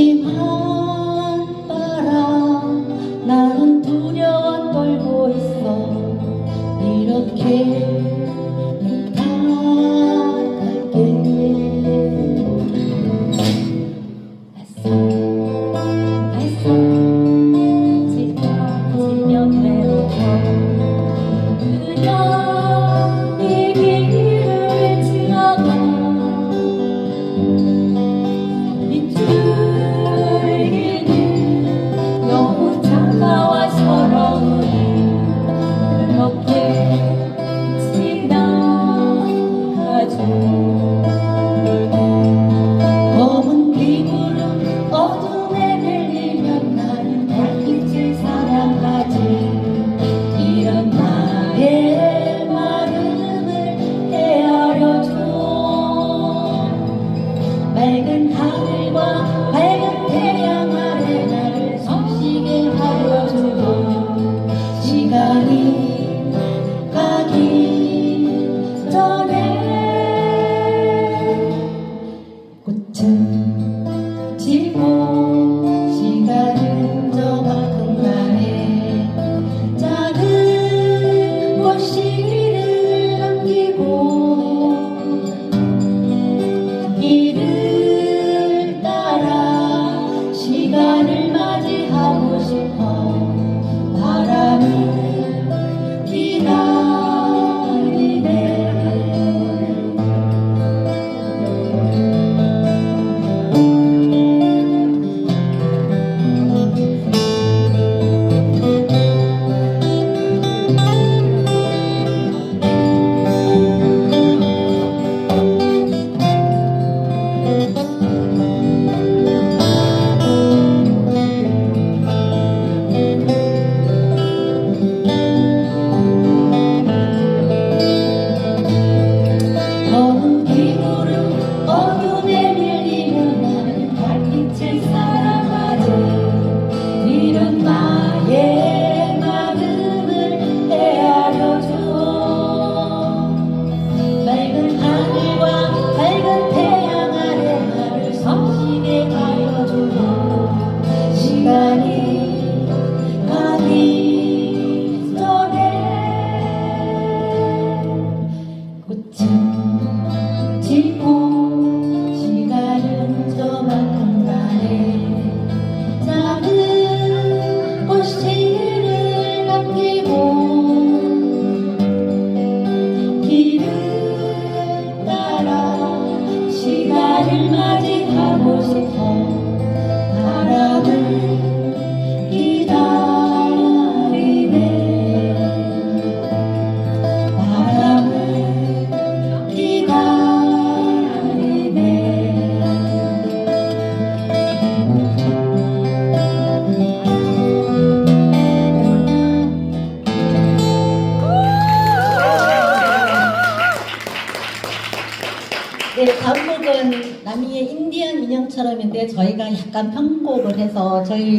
심한 바람 나는 두려워 떨고 있어. 이렇게 dawn. Thank you. 네, 다음 곡은 남미의 인디언 인형처럼인데 저희가 약간 편곡을 해서 저희